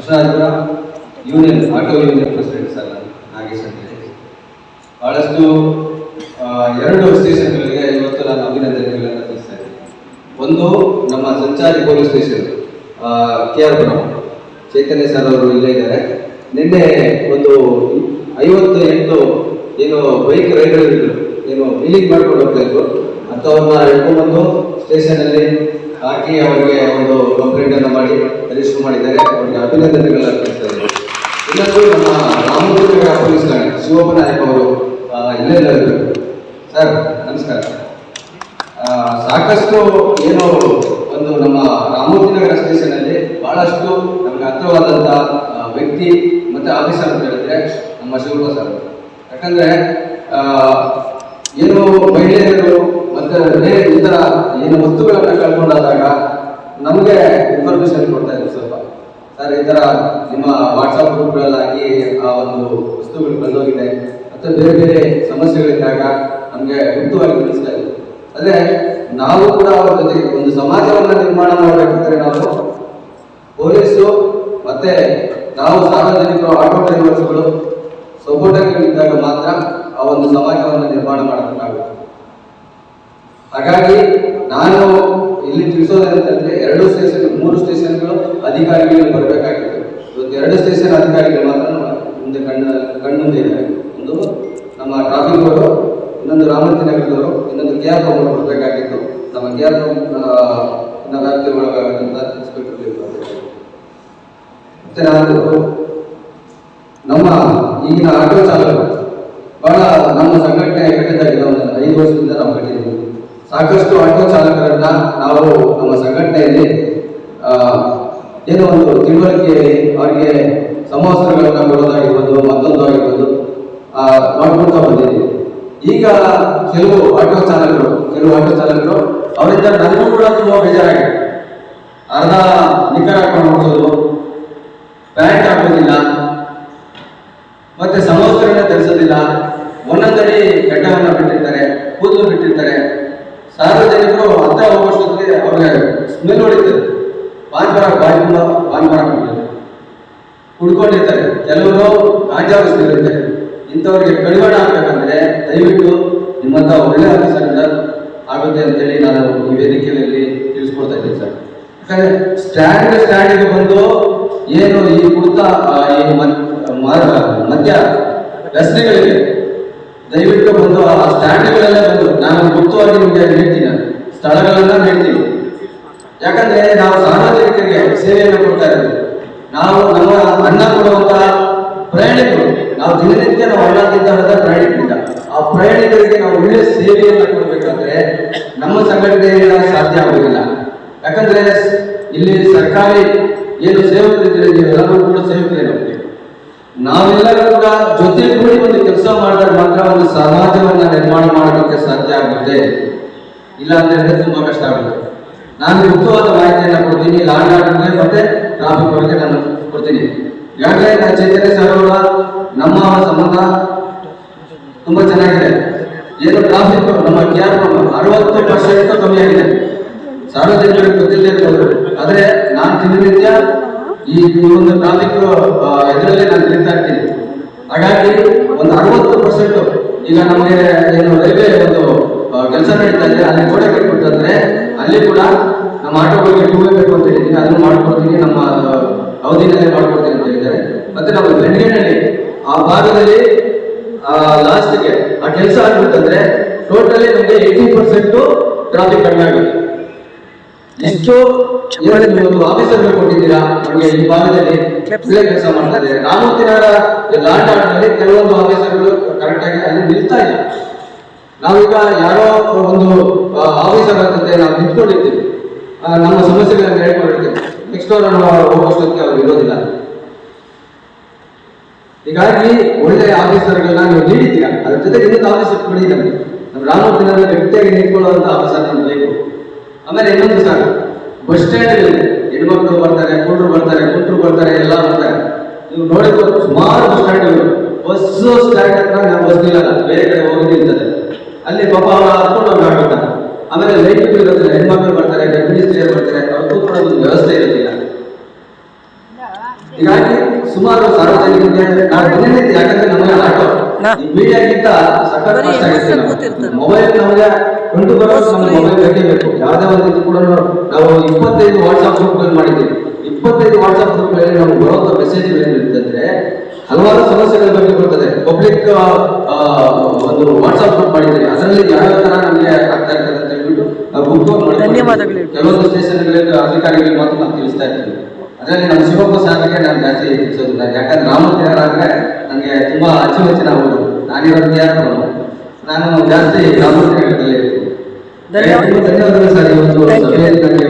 Krishnapura union auto union president sir Nagesh ಅಂತ ಹೇಳಿ. ಬಹಳಷ್ಟು ಎರಡು ಸ್ಟೇಷನ್ಗಳಿಗೆ ಇವತ್ತು ನಾನು ಅಭಿನಂದನೆಗಳನ್ನು ತಿಳಿಸ್ತಾ ಇದ್ದೀನಿ. ಒಂದು, ನಮ್ಮ ಸಂಚಾರಿ police station K R Puram Chaitanya sir ಅವರು ಇಲ್ಲೇ ಇದ್ದಾರೆ. ನಿನ್ನೆ ಒಂದು ಐವತ್ತು ಎಂಟು ಏನು ಬೈಕ್ ರೈಡರ್ಗಳು ಏನು ಮೀಲಿಂಗ್ ಮಾಡ್ಕೊಂಡು ಹೋಗ್ತಾ ಇದ್ರು. ಅಂಥವ್ರನ್ನ ಹಿಡ್ಕೊಂಡ್ಬಂದು ಸ್ಟೇಷನಲ್ಲಿ ಹಾಕಿ ಅವರಿಗೆ ಒಂದು ಕಂಪ್ಲೇಂಟ್ ಅನ್ನು ಮಾಡಿ ರಿಜಿಸ್ಟರ್ ಮಾಡಿದ್ದಾರೆ. ಅವರಿಗೆ ಅಭಿನಂದನೆಗಳನ್ನ ಅರ್ಪಿಸ್ತಾ ಇದ್ದಾರೆ ಇನ್ನೊಂದು ನಮ್ಮ ರಾಮದುರ್ಗ ಪೊಲೀಸ್ ಠಾಣೆ ಶಿವಪ್ಪ ನಾಯಕ್ ಅವರು ಆ, ಇಲ್ಲೇ ಸರ್ ನಮಸ್ಕಾರ. ಸಾಕಷ್ಟು ಏನು ಒಂದು ನಮ್ಮ ರಾಮೋಜಿನಗರ ಸ್ಟೇಷನ್ ಅಲ್ಲಿ ಬಹಳಷ್ಟು ನಮ್ಗೆ ಹತ್ರವಾದಂತ ವ್ಯಕ್ತಿ ಮತ್ತೆ ಆಫೀಸರ್ ಅಂತ ಹೇಳಿದ್ರೆ ನಮ್ಮ ಶಿವಪ್ಪ ಸರ್ ಯಾಕಂದ್ರೆ ಏನು ಮಹಿಳೆಯರು ಬೇರೆ ಇತರ ಏನು ವಸ್ತುಗಳನ್ನ ಕಳ್ಕೊಂಡಾದಾಗ ನಮಗೆ ಇನ್ಫಾರ್ಮೇಶನ್ ಕೊಡ್ತಾ ಇದ್ರು ಸ್ವಲ್ಪ. ಸರ್, ಈ ತರ ನಿಮ್ಮ ವಾಟ್ಸಪ್ ಗ್ರೂಪ್ಗಳಲ್ಲಿ ಹಾಕಿ ಆ ಒಂದು ವಸ್ತುಗಳು ಬಂದೋಗಿದೆ. ಮತ್ತೆ ಬೇರೆ ಬೇರೆ ಸಮಸ್ಯೆಗಳಿದ್ದಾಗ ನಮಗೆ ಗುಪ್ತವಾಗಿ ತಿಳಿಸ್ತಾ ಇದ್ರು. ಅಂದ್ರೆ ನಾವು ಕೂಡ ಅವ್ರ ಒಂದು ಸಮಾಜವನ್ನು ನಿರ್ಮಾಣ ಮಾಡಬೇಕಾದ್ರೆ ನಾವು ಪೊಲೀಸು ಮತ್ತೆ ನಾವು ಸಾರ್ವಜನಿಕರು ಆಟೋ ಡ್ರೈವರ್ಸ್ಗಳು ಸಪೋರ್ಟರ್ಗಳಿದ್ದಾಗ ಮಾತ್ರ ಆ ಒಂದು ಸಮಾಜವನ್ನು ನಿರ್ಮಾಣ ಮಾಡಬೇಕಾಗುತ್ತೆ. ಹಾಗಾಗಿ ನಾನು ಇಲ್ಲಿ ತಿಳಿಸೋದೇನಂತಂದ್ರೆ ಎರಡು ಸ್ಟೇಷನ್ ಮೂರು ಸ್ಟೇಷನ್ಗಳು ಅಧಿಕಾರಿಗಳು ಬರಬೇಕಾಗಿತ್ತು ಇವತ್ತು ಎರಡು ಸ್ಟೇಷನ್ ಅಧಿಕಾರಿಗಳು ಮಾತ್ರ ಮುಂದೆ ಕಣ್ಣು, ಕಣ್ಮುಂದೆ ಇದ್ದಾರೆ ಒಂದು ನಮ್ಮ ಟ್ರಾಫಿಕ್ ಅವರು ಇನ್ನೊಂದು ರಾಮಂತಿ ನಗರದವರು, ಇನ್ನೊಂದು ಕೆ ಆರ್ ಅವರು ಬರಬೇಕಾಗಿತ್ತು. ನಮ್ಮ ಕೆ ಆರ್ ವ್ಯಾಪ್ತಿ ಒಳಗಾಗಂತ ಇನ್ಸ್ಪೆಕ್ಟರ್ ಮತ್ತೆ ನಾನು ನಮ್ಮ ಈಗಿನ ಆಟೋ ಚಾಲಕರು, ಬಹಳ ನಮ್ಮ ಸಂಘಟನೆ ಕಟ್ಟಿದಾಗ ಒಂದು ಐದು ವರ್ಷದಿಂದ ನಾವು ಕಟ್ಟಿದ್ದೀವಿ ಸಾಕಷ್ಟು ಆಟೋ ಚಾಲಕರನ್ನ ನಾವು ನಮ್ಮ ಸಂಘಟನೆಯಲ್ಲಿ ಏನೋ ಒಂದು ತಿಳುವಳಿಕೆ ಅವರಿಗೆ ಸಮವಸ್ತ್ರಗಳನ್ನ ಕೊಡೋದಾಗಿರ್ಬೋದು ಮತ್ತೊಂದು ಆಗಿರ್ಬೋದು ಮಾಡ್ಕೊಳ್ತಾ ಬಂದಿದ್ದೀವಿ. ಈಗ ಕೆಲವು ಆಟೋ ಚಾಲಕರು, ಕೆಲವು ಆಟೋ ಚಾಲಕರು ಅವರಿಂದ ನನಗೂ ಕೂಡ ತುಂಬಾ ಬೇಜಾರಾಗಿದೆ. ಅರ್ಧ ನಿಖರ ಹಾಕೊಂಡು ಹೋಗೋದು ಪ್ಯಾಂಟ್ ಹಾಕೋದಿಲ್ಲ, ಮತ್ತೆ ಸಮವಸ್ತ್ರಗಳನ್ನ ಧರಿಸೋದಿಲ್ಲ ಒಂದೊಂದಡಿ ಗಡ್ಡವನ್ನ ಬಿಟ್ಟಿರ್ತಾರೆ, ಕೂದಲು ಬಿಟ್ಟಿರ್ತಾರೆ. ಸಾರ್ವಜನಿಕರು ಅಂತ ಹೋಗೋಷ್ಟೊತ್ತಿಗೆ ಅವ್ರಿಗೆ ಸ್ಮೆಲ್ ಹೊಡಿತಾರೆ ಬಾಯಿಂದ ಬಾಯಿ ಬರ ಕುಡ್ಕೊಂಡಿರ್ತಾರೆ ಕೆಲವರು ಗಾಂಜಾವಿಸ್ತಿರುತ್ತೆ ಇಂಥವ್ರಿಗೆ ಕಡಿವಾಣ ಆಗ್ಬೇಕಂದ್ರೆ ದಯವಿಟ್ಟು ನಿಮ್ಮಂತ ಒಳ್ಳೆ ಆಫೀಸರಿಂದ ಆಗುತ್ತೆ ಅಂತೇಳಿ ನಾನು ಈ ವೇದಿಕೆಯಲ್ಲಿ ತಿಳಿಸ್ಕೊಡ್ತಾ ಇದ್ದೀನಿ ಸರ್. ಯಾಕಂದ್ರೆ ಸ್ಟ್ಯಾಂಡ್ ಸ್ಟ್ಯಾಂಡಿಗೆ ಬಂದು ಏನು ಈ ಕುಡ್ತ ಈ ಮದ್ಯ ರಸ್ತೆಗಳಿಗೆ ದಯವಿಟ್ಟು ಬಂದು ಆ ಸ್ಟ್ಯಾಂಡ್ಗಳೆಲ್ಲ ಹೇಳ್ತೀನಿ ನಾನು. ಸ್ಥಳಗಳನ್ನ ಹೇಳ್ತೀನಿ. ಯಾಕಂದ್ರೆ ನಾವು ಸಾರ್ವಜನಿಕರಿಗೆ ಸೇವೆಯನ್ನು ಕೊಡ್ತಾ ಇದ್ದೀವಿ ನಾವು ನಮ್ಮ ಅನ್ನ ಕೊಡುವಂತಹ ಪ್ರಯಾಣಿಕರು, ನಾವು ದಿನನಿತ್ಯ ನಾವು ಅನ್ನ ತಿಂತ ಪ್ರಯಾಣಿಕರಿಂದ. ಆ ಪ್ರಯಾಣಿಕರಿಗೆ ನಾವು ಒಳ್ಳೆ ಸೇವೆಯನ್ನು ಕೊಡಬೇಕಾದ್ರೆ ನಮ್ಮ ಸಂಘಟನೆಯಿಂದ ಸಾಧ್ಯ ಆಗುವುದಿಲ್ಲ ಯಾಕಂದ್ರೆ ಇಲ್ಲಿ ಸರ್ಕಾರಿ ಏನು ಸೇವಕರಿದ್ದೀರಿ ಕೂಡ ಸೇವಕರೇ ನಮಗೆ. ನಾವೆಲ್ಲರೂ ಕೂಡ ಜೊತೆಗೂಡಿ ಒಂದು ಕೆಲಸ ಮಾಡಿದಾಗ ಮಾತ್ರ ಒಂದು ಸಮಾಜವನ್ನ ನಿರ್ಮಾಣ ಮಾಡೋದಕ್ಕೆ ಸಾಧ್ಯ ಆಗುತ್ತೆ. ಇಲ್ಲ ಅಂತ ಹೇಳಿದ್ರೆ ತುಂಬಾ ಕಷ್ಟ ಆಗುತ್ತೆ. ನಾನು ಮುಖ್ಯವಾದ ಮಾಹಿತಿಯನ್ನು ಕೊಡ್ತೀನಿ ಲಾಂಡ್ ಆರ್ಡರ್ಗೆ ಮತ್ತೆ ಟ್ರಾಫಿಕ್ ಬಗ್ಗೆ ನಾನು ಕೊಡ್ತೀನಿ. ಯಾಕೆ ನಾನು ಚೈತನ್ಯ ಸರ್ ಅವರ, ನಮ್ಮ ಸಂಬಂಧ ತುಂಬಾ ಚೆನ್ನಾಗಿದೆ. ಏನು ಟ್ರಾಫಿಕ್ ನಮ್ಮ ಕ್ಯಾಬ್ ಅರವತ್ತು ಪರ್ಸೆಂಟ್ ಕಮ್ಮಿ ಆಗಿದೆ. ಸಾರ್ವಜನಿಕರಿಗೆ ಗೊತ್ತಿಲ್ಲದೆ ಇರ್ಬೋದು ಆದ್ರೆ ನಾನು ದಿನನಿತ್ಯ ಈ ಒಂದು ಟ್ರಾಫಿಕ್ ಇದರಲ್ಲಿ ನಾನು ತಿರುಗ್ತಾ ಇರ್ತೀನಿ. ಹಾಗಾಗಿ ಒಂದು ಅರವತ್ತು ಪರ್ಸೆಂಟ್ ಈಗ ನಮಗೆ ಏನು ರೈಲ್ವೆ ಒಂದು ಕೆಲಸ ನಡೀತಾ ಇದೆ ಅಲ್ಲಿ ಗೋಡೆ ಕಟ್ಬಿಟ್ಟಂದ್ರೆ ಅಲ್ಲಿ ಕೂಡ ನಮ್ಮ ಆಟೋಗಳಿಗೆ ಟೂ ಬೇಕು ಅಂತ ಅದನ್ನು ಮಾಡ್ಕೊಡ್ತೀನಿ ನಮ್ಮ ಅವಧಿನಲ್ಲೇ ಮಾಡ್ಕೊಡ್ತೀನಿ ಅಂತ ಹೇಳಿದ್ದಾರೆ. ಮತ್ತೆ ನಮ್ಮ ಬೆಂಗಳೂರಿನಲ್ಲಿ ಆ ಭಾಗದಲ್ಲಿ ಲಾಸ್ಟ್ಗೆ ಆ ಕೆಲಸ ಆಗ್ಬಿಟ್ಟಂದ್ರೆ ಟೋಟಲಿ ನಮಗೆ ಏಯ್ಟಿ ಪರ್ಸೆಂಟ್ ಟ್ರಾಫಿಕ್ ಕಡಿಮೆ ಆಗುತ್ತೆ. ಎಷ್ಟು ಆಫೀಸರ್ಗಳು ಕೊಟ್ಟಿದ್ದೀರಾ? ನಮಗೆ ಈ ಭಾಗದಲ್ಲಿ ಒಳ್ಳೆ ಕೆಲಸ ಮಾಡ್ತಾ ಇದ್ದಾರೆ. ರಾಮೋತಿನಗರ ಲಾಟ್ ಆಟದಲ್ಲಿ ಕೆಲವೊಂದು ಆಫೀಸರ್ಗಳು ಕರೆಕ್ಟ್ ಆಗಿ ಅಲ್ಲಿ ನಿಲ್ತಾ ಇಲ್ಲ. ನಾವೀಗ ಯಾರೋ ಒಂದು ಆಫೀಸರ್ ಜೊತೆ ನಾವು ನಿಂತ್ಕೊಂಡಿರ್ತೀವಿ ನಮ್ಮ ಸಮಸ್ಯೆಗಳನ್ನು ಹೇಳ್ಕೊಂಡಿರ್ತೀವಿ ನೆಕ್ಸ್ಟ್ ಅವರ ಹೋಗೋಷ್ಟಕ್ಕೆ ಅವ್ರು ಇರೋದಿಲ್ಲ. ಹೀಗಾಗಿ ಒಳ್ಳೆ ಆಫೀಸರ್ಗಳನ್ನ ನೀವು ನೀಡಿದ್ದೀರಾ? ಅದ್ರ ಜೊತೆಗೆ ಇನ್ನೊಂದು ಆಫೀಸರ್ ಕೊಡಿ ನಮ್ಮ ರಾಮೋತಿನಗರ ವ್ಯಕ್ತಿಯಾಗಿ ನಿಂತ್ಕೊಳ್ಳುವಂತ ಆಫೀಸರ್ ನಮ್ಗೆ ಬೇಕು. ಆಮೇಲೆ ಇನ್ನೊಂದು ಸರ್ ಬಸ್ ಸ್ಟ್ಯಾಂಡ್ಗಳಿದೆ ಹೆಣ್ಮಕ್ಳು ಬರ್ತಾರೆ, ಕುಂಡ್ರು ಬರ್ತಾರೆ ಕುಂಟ್ರು ಬರ್ತಾರೆ, ಎಲ್ಲ ಬರ್ತಾರೆ. ನೀವು ನೋಡಿದ್ರು ಸುಮಾರು ಬಸ್ ಸ್ಟ್ಯಾಂಡ್ಗಳು. ಬಸ್ ಸ್ಟ್ಯಾಂಡ್ ಹತ್ರ ನಾವು ಬಸ್ ನಿಲ್ಲಲ್ಲ. ಬೇರೆ ಕಡೆ ಹೋಗಿ ನಿಲ್ತದೆ. ಅಲ್ಲಿ ಪಾಪ ಹೋಗಿ ಆಗ್ಬೇಕಂತ ಆಮೇಲೆ ಲೈಟ್ ಇರೋದಿಲ್ಲ ಹೆಣ್ಮಕ್ಳು ಬರ್ತಾರೆ ಗರ್ಭಿಣಿ ಸ್ತ್ರೀಯರು ಬರ್ತಾರೆ ಅವ್ರಿಗೂ ಕೂಡ ಒಂದು ವ್ಯವಸ್ಥೆ ಇರಲಿಲ್ಲ ಹೀಗಾಗಿ ಸುಮಾರು ಸಾರ್ವಜನಿಕರಿಗೆ ನಾನು ದಿನನಿತ್ಯ ಯಾಕಂದ್ರೆ ನಮಗೆ ಆಟೋ ಮೀಡಿಯಾಗಿಂತ ಸಖತ್ ಕಷ್ಟ ಆಗುತ್ತೆ. ಮೊಬೈಲ್ ನಮಗೆ. ಕಂಡು ನಮ್ಗೆ ಮೊಬೈಲ್ ಬೇಕೇ ಬೇಕು. ಯಾವುದೇ ಒಂದು ಇದು ಕೂಡ ನಾವು ಇಪ್ಪತ್ತೈದು ವಾಟ್ಸ್ಆಪ್ ಗ್ರೂಪ್ಗಳು ಮಾಡಿದ್ದೀವಿ. ಇಪ್ಪತ್ತೈದು ವಾಟ್ಸ್ಆಪ್ ಗ್ರೂಪ್ಗಳಲ್ಲಿ ನಮ್ಗೆ ಬರುವಂತ ಮೆಸೇಜ್ಗಳು ಏನಿರ್ತಂದ್ರೆ ಹಲವಾರು ಸಮಸ್ಯೆಗಳ ಬಗ್ಗೆ ಬರ್ತದೆ. ಪಬ್ಲಿಕ್ ಒಂದು ವಾಟ್ಸ್ಆಪ್ ಗ್ರೂಪ್ ಮಾಡಿದ್ದೀವಿ. ಅದರಲ್ಲಿ ಯಾವ ತರ ನಮಗೆ ಆಗ್ತಾ ಇರ್ತದೆ ಅಂತ ಹೇಳ್ಬಿಟ್ಟು ಧನ್ಯವಾದಗಳು. ಕೆಲವೊಂದು ಸ್ಟೇಷನ್ಗಳಿಗೆ ಅಧಿಕಾರಿಗಳಿಗೆ ಮಾತ್ರ ನಾವು ತಿಳಿಸ್ತಾ ಇರ್ತೀವಿ ಅದರಲ್ಲಿ ನಮ್ಮ ಶಿವಪ್ಪ ಸಾರಿಗೆ ನಾನು ಜಾಸ್ತಿ ತಿಳಿಸೋದಿಲ್ಲ. ಯಾಕಂದ್ರೆ ರಾಮತಿರಾದ್ರೆ ನನಗೆ ತುಂಬಾ ಅಚ್ಚುಮೆಚ್ಚಿನ ಅವರು. ನಾನಿರೋದು ಯಾರು ನಾನು ಜಾಸ್ತಿ ಗ್ರಾಮ ಧನ್ಯವಾದ. ಧನ್ಯವಾದಗಳು. ಸರ್. you. ಸಭೆಯಲ್ಲಿ ನನಗೆ